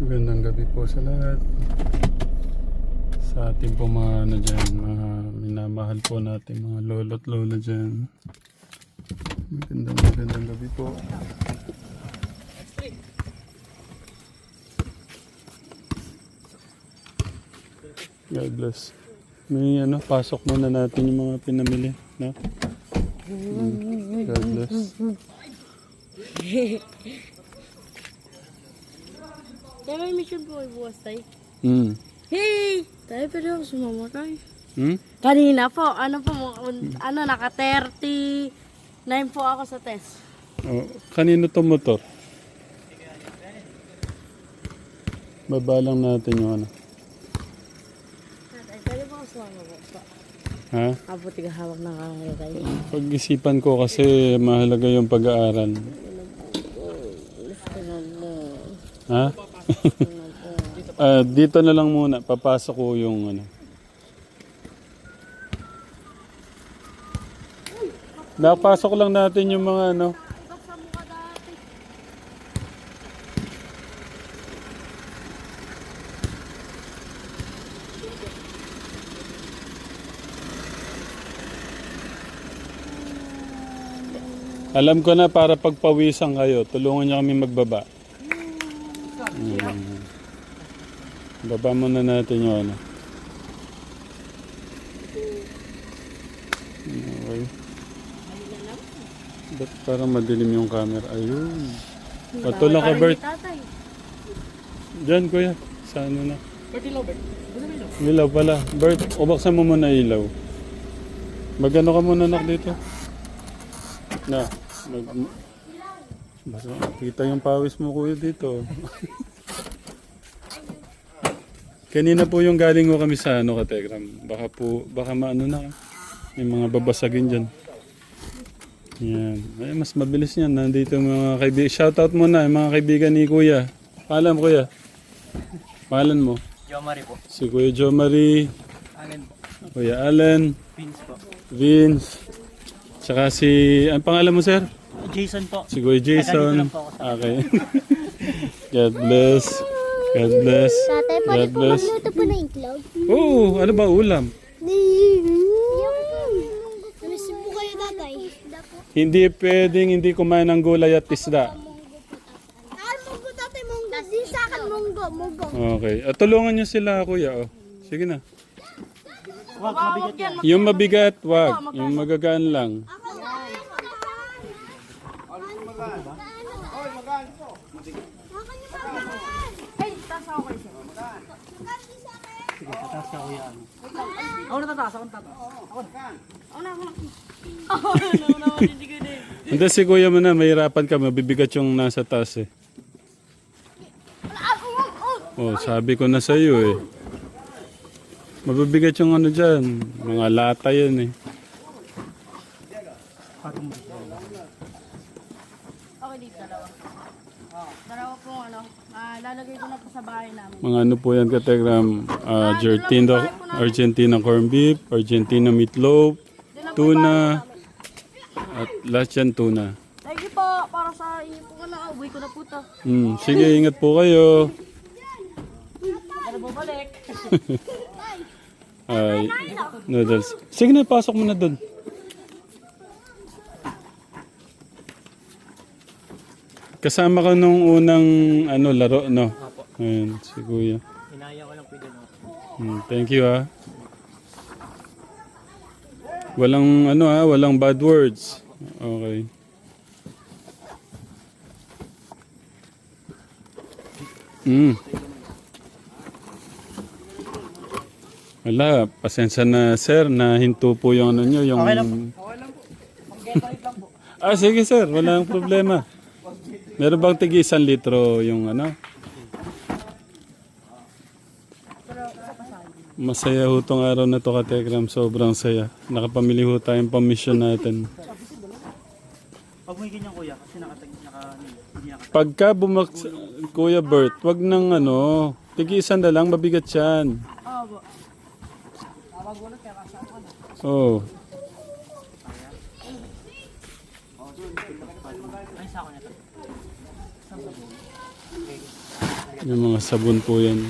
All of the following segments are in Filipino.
Magandang gabi po sa lahat. Sa ating po mga ano dyan, mga minamahal po natin mga lolo't lola dyan. Magandang magandang gabi po. God bless. May ano, pasok muna natin yung mga pinamili. No? Mm. God bless. Mission po ay bukas tayo. Mm. Hey! Tayo pwede ako sumama tayo. Hmm? Kanina po, ano po, ano, naka 39 po ako sa test. Oh, kanino to motor? Baba lang natin yung ano. Tayo pwede po ako sumama po. Pa. Ha? Abuti ka hawak ng kamera tayo. Pag-isipan ko kasi mahalaga yung pag-aaral. Na. Ha? Ah, dito na lang muna. Papasok ko yung ano. Napasok lang natin yung mga ano. Alam ko na para pagpawisan kayo, tulungan niyo kami magbaba. Mm. Baba muna natin yung ano. Okay. Ba't parang madilim yung camera? Ayun. Patulong ka, Bert. Tatay. Diyan, kuya. Sa ano na? Ilaw pala. Bert, ubaksan mo muna ilaw. Magano ka muna nak dito? Na, mag... Basta, kita yung pawis mo kuya dito. Kanina po yung galing ko kami sa ano kategram. Baka po, baka maano na. May mga babasagin dyan. Yan. Ay, mas mabilis yan. Nandito mga kaibigan. Shoutout muna yung mga kaibigan ni kuya. Paalam kuya. Pangalan mo? Jomari po. Si Kuya Jo Marie, Alin po. Kuya Allen, Vince po. Vince, tsaka si, ang pangalan mo sir? Jason po. Si Kuya Jason. po Okay. God bless. God bless. Tatay, pwede God po bless. magluto po ng itlog? Oh, ano ba ulam? Namiss po kayo, tatay. Hindi pwedeng hindi kumain ng gulay at isda. Ah, munggo, tatay, munggo. Di sa akin, munggo, munggo. Okay. At tulungan niyo sila kuya. Oh. Sige na. Wag, mabigat yan. Yung mabigat, wag. Yung magagaan lang. Ay, taas ako kayo siya. Tataas ka kuya. ano. Ako na tataas, ako na tataas. Ako na. Ako na, ako na. Ako na, ako na, hindi ko na. Hindi si kuya mo na, mahirapan ka. Mabibigat yung nasa taas eh. Oh, sabi ko na sa iyo eh. Mabibigat yung ano dyan. Mga lata yun eh. Patong mo. Okay, dito, dalawa. Dalawa po, ano, ah, lalagay ko na po sa bahay namin. Mga ano po yan kategram. Uh, Argentina, Argentina corned beef, Argentina meatloaf, tuna, at yan tuna. Thank you po, para sa inyo po na, uwi ko na po to. Hmm, sige, ingat po kayo. Ano bumalik? Ay, noodles. Sige na, pasok mo na doon. Kasama ka nung unang ano laro, no? Ayun, si Kuya. Inaya ko lang pwede no. Hmm, thank you ah. Walang ano ah, walang bad words. Okay. Hmm. Wala, pasensya na sir na hinto po yung ano nyo, yung... Okay lang po. Okay lang po. Mag-get lang po. Ah, sige sir, walang problema. Meron bang tigi isang litro yung ano? Masaya ho tong araw na to kategram, sobrang saya. Nakapamili ho tayong pamisyon natin. Pag may ganyan kuya, kasi nakatag, naka, hindi naka. Pagka bumak... Kuya Bert, wag nang ano, tigi isang na lang, mabigat yan. Oo po. Oh. Ay, sa ako na to. Isang sabon. Okay. Yung mga sabon po yan.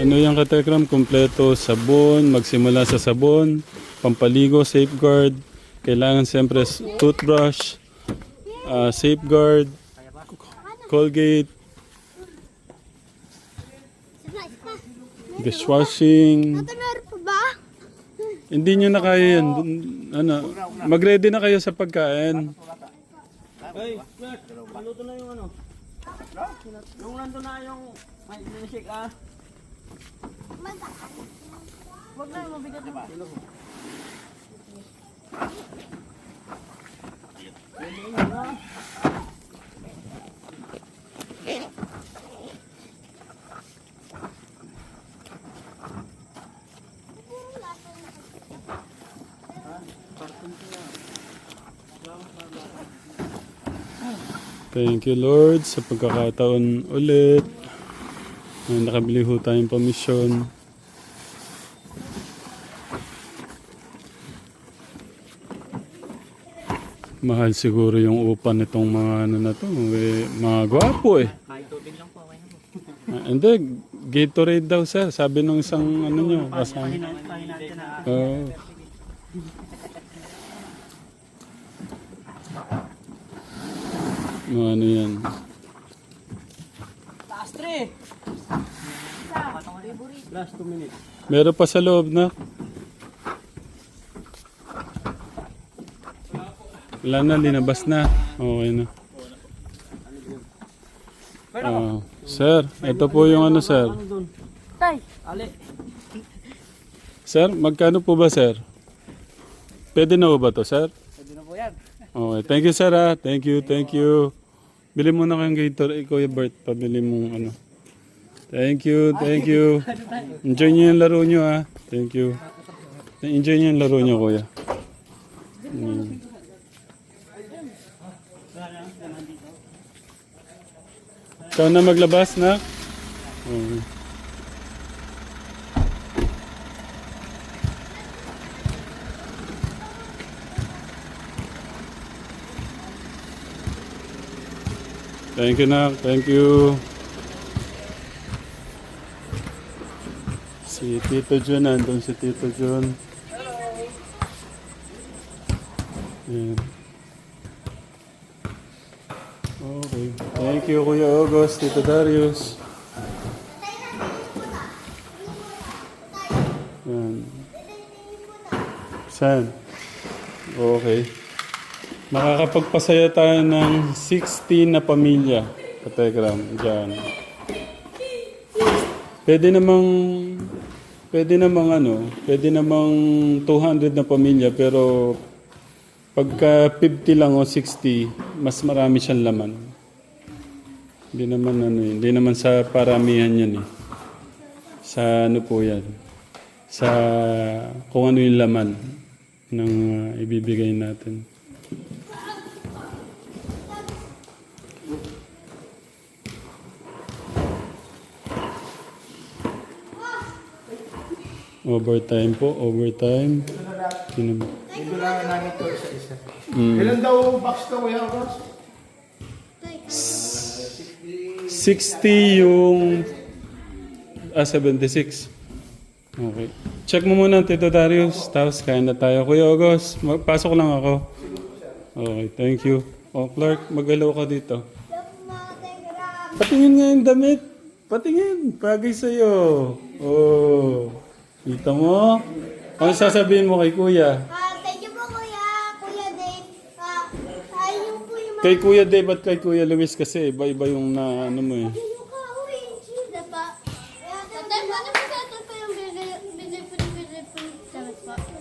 Ano yung katekram? Kompleto, sabon, magsimula sa sabon, pampaligo, safeguard. Kailangan siyempre toothbrush, ah, safeguard, Colgate, dishwashing. Hindi nyo na kaya yan. Ano, mag-ready na kayo sa pagkain. Ay, paluto na yung ano. Yung nandun na yung may shake ah. Huwag na, mabigat na. Thank you Lord sa pagkakataon ulit. Na nakabili ho tayong pamisyon. Mahal siguro yung upa nitong mga ano na to. Eh, mga gwapo eh. Kahit tubig lang po, okay na po. Hindi, Gatorade daw sir. Sabi nung isang ano nyo. Kasama. Pahin pahin Mga ano yan. Last three. Last two minutes. Meron pa sa loob na. Wala na, linabas na. Okay na. Ah, sir, ito po yung ano sir. Tay, Ali. Sir, magkano po ba sir? Pwede na ba to sir? Pwede na po yan. Okay, thank you sir ah. Thank you, thank you. Bili mo na kayong Gatorade, Kuya Bert. Pabili mong ano. Thank you, thank you. Enjoy niyo yung laro niyo ah. Thank you. Enjoy niyo yung laro niyo, Kuya. Mm. Ikaw na maglabas na? Okay. Thank you, Nak. Thank you. Si Tito Jun, nandun si Tito Jun. Ayan. Okay. Thank you, Kuya August, Tito Darius. Yan. Saan? Okay. Makakapagpasaya tayo ng 16 na pamilya. Kategram, dyan. Pwede namang, pwede namang ano, pwede namang 200 na pamilya pero pagka 50 lang o 60, mas marami siyang laman. Hindi naman ano yun, hindi naman sa paramihan yan eh. Sa ano po yan, sa kung ano yung laman ng uh, ibibigay natin. Overtime po, overtime. Sino ba? Bibigyan namin ito isa-isa. Mm. Ilan daw box to, Kuya Ross? 60 yung... Ah, 76. Okay. Check mo muna, Tito Darius. Tapos kain na tayo. Kuya August, pasok lang ako. Okay, thank you. O, Clark, mag-hello ka dito. Patingin nga yung damit. Patingin. Bagay sa'yo. Oh. Kita mo? Ano sasabihin mo kay Kuya? Ah, thank you po, Kuya. Kuya Dave. Ah, ayun po yung Kay Kuya Dave at kay Kuya Luis kasi iba-iba yung na ano mo eh.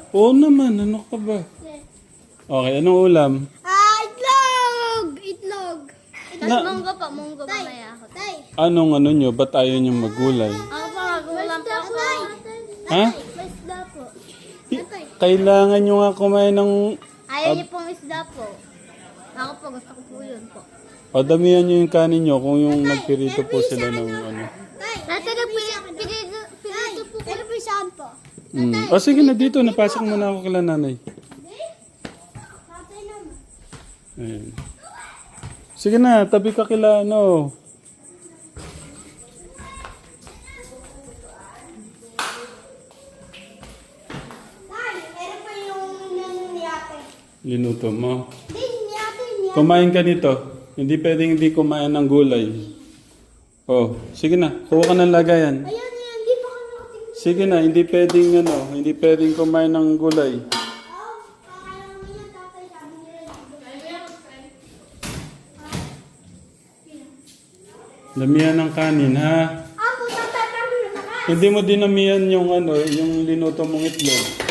Oo naman, ano ka ba? Okay, anong ulam? Ah, itlog! Itlog. Itlog. Na- monggo pa, monggo pa maya ako. Tay. Anong ano nyo? Ba't ayaw nyo magulay? Ako po, magulang po ako. Ha? May isda po. Kailangan nyo nga kumain ng... Ayaw niyo pong isda po. Ako po, gusto ko po yun po. Padamihan nyo yung kanin nyo kung yung nagpirito po sila ng ano. Dati nagpilito po ko. Pinapilisan po. Mm. O sige na dito, napasok muna ako kila nanay. Tatay. Ayan. Sige na, tabi ka kila ano. Linuto mo. Kumain ka nito. Hindi pwedeng hindi kumain ng gulay. Oh, sige na. Kuha ka ng lagayan. Sige na, hindi pwedeng ano, hindi pwedeng kumain ng gulay. Oh. Damihan ng kanin, ha? Apo, tatay, kami na. Hindi mo dinamihan yung ano, yung linuto mong itlog.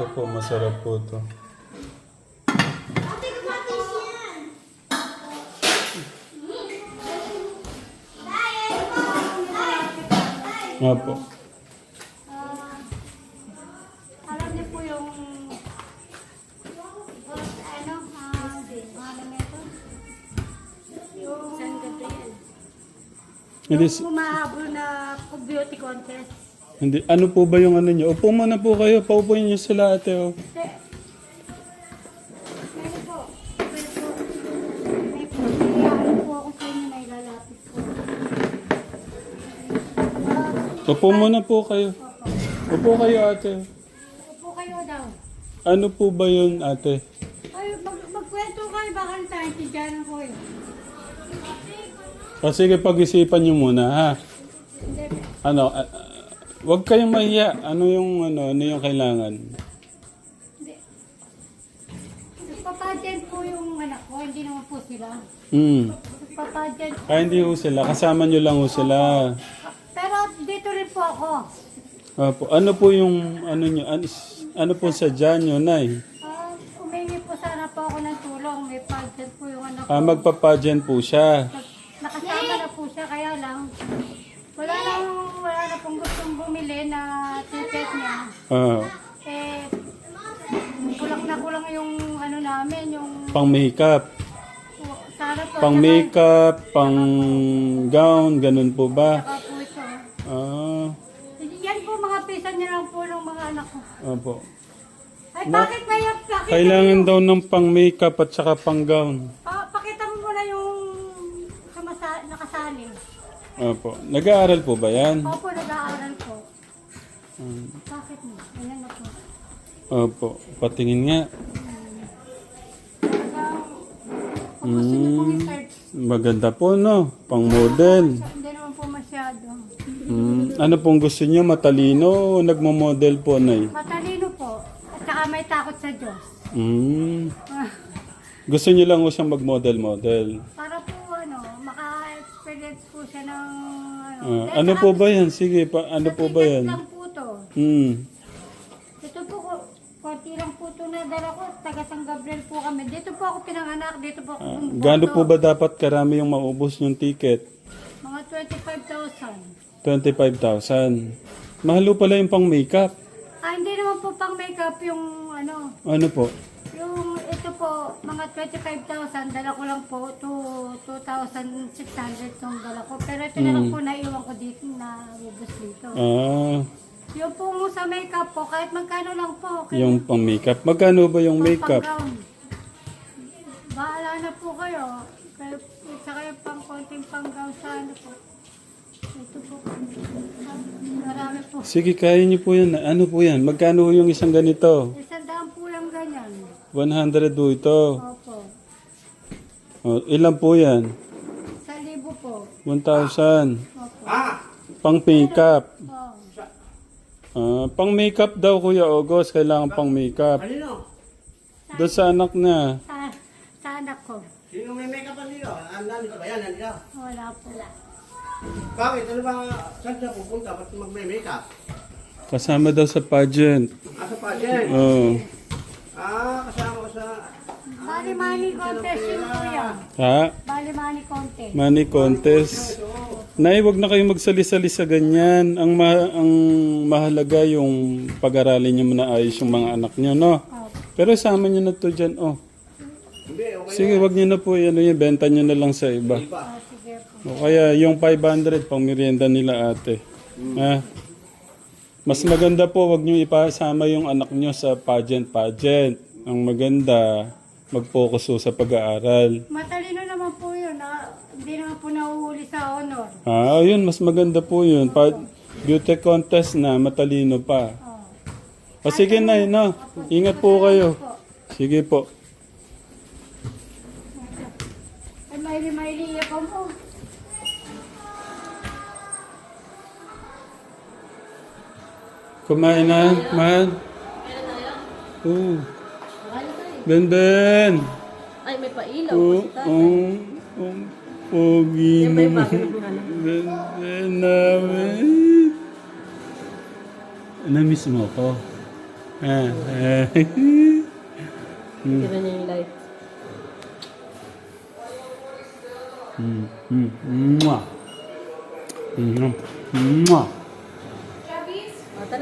Ito po, masarap po to. Ate, kamatis yan. Tay, ayun po. Tay, tay. Nga po. Ah, alam niyo po yung ano, ah, ano Gabriel. Hindi, Yung humahabol na beauty contest. Hindi, ano po ba yung ano nyo? Upo muna po kayo, paupuin nyo sila ate. Oh. Upo muna po kayo. Upo kayo ate. Upo kayo daw. Ano po ba yun ate? Ay, mag magkwento kayo, baka naintindihan ko eh. O sige, pag-isipan nyo muna ha. Ano, ah, ah, wag kayong mahiya. Ano yung, ano, ano yung kailangan? Nagpapadyan po yung anak ko, hindi naman po sila. Hmm. Nagpapadyan. Ah, hindi ho sila. Kasama nyo lang ho sila. Pero dito rin po ako. Opo. Ano po yung, ano nyo, ano, ano po sa dyan nyo, Nay? Ah, umingi po sana po ako ng tulong. May pageant po yung anak ko. Ah, magpapageant po siya. Nag- Nakasama na po siya, kaya lang. Wala lang, wala na pong gustong bumili na ticket niya. Ah, Eh, kulang na kulang yung ano namin, yung pang makeup. sana po. Pang makeup, pang gown, ganun po ba? Tsaka po ito. Ah, Yan po mga pisa niya lang po ng mga anak ko. opo. Ay, bakit ba? Bakit Kailangan daw ng pang makeup at saka pang gown. Pa pakita mo muna yung sumasa nakasali. Opo. Nag-aaral po ba yan? Opo, nag-aaral po. Bakit mo? Po. Opo. Patingin nga. I-search, Maganda po, no? Pang model. hindi naman po masyado. Hmm. Ano pong gusto niyo? Matalino o nagmo-model po, Nay? Matalino po. At saka may takot sa Diyos. Hmm. Gusto niyo lang ho siyang mag-model-model. Para po ano, maka-experience po siya ng ano. Ah, ano po ba yan? Sige, pa, ano po ba yan? lang po to. Hmm. Ito po, ko- konti lang po ito na dala ko. Taga San Gabriel po kami. Dito po ako pinanganak. Dito po ako Ah, bumuboto. Gaano po ba dapat karami yung maubos yung ticket? Mga 25,000. 25,000. Mahal po pala yung pang makeup. Ah, hindi naman po pang makeup yung ano. Ano po? Yung ito po, mga 25,000, dala ko lang po to 2,600 yung dala ko. Pero ito na lang po naiwan ko dito na ubos dito. Ah, Yung po mo sa makeup po, kahit magkano lang po. Kaya yung pang makeup. Magkano ba yung makeup? pang-gown. Bahala na po kayo. Kayo, saka yung pang konting pang-gown sa ano po. Ito po. Marami po. Sige, kaya niyo po yan. Ano po yan? Magkano yung isang ganito? Isang daan po lang ganyan. 100 po ito. Opo. Oh, ilan po yan? Sa libo po. 1,000. Opo. Pang makeup. Ah, pang makeup daw, Kuya August. Kailangan pang makeup. Kanino? Doon sa anak na. Sa, sa anak ko. Sino may makeup pa dito? Ah, nandito ba yan? Nandito. Wala po. Bakit? Ano ba? Saan siya pupunta? Ba't mag-makeup? Kasama daw sa pageant. Asa pa dyan? Oh. Ah, kasama ko sa... Bali money contest yun kuya. Ha? Bali money contest. Money contest. Nay, wag na kayo magsali-sali sa ganyan. Ang, ma- ang mahalaga yung pag-aralin niyo na ayos yung mga anak niyo, no? Pero sama niyo na to dyan, oh. Hindi, okay. Sige, wag niyo na po, ano yung benta niyo na lang sa iba. Ah, sige po. O kaya yung 500 pang merienda nila ate. Ha? Mas maganda po, wag niyo ipasama yung anak niyo sa pageant-pageant. Ang maganda, mag-focus po sa pag-aaral. Matalino naman po yun. ah. Hindi naman po nahuhuli sa honor. Ah, yun, mas maganda po yun. Pa- beauty contest na, matalino pa. Oh. O sige na, no. Ingat po kayo. Sige po. Ay, maili-maili ako mo. Kumain na, man. Oo. Ben, Ben. Ay, may pailaw. Oo, Oh, si ano? Ben namin. Na-miss mo ko. Ah, ah. Tira niya yung light. Mm, mm, mwah. Mm, mwah.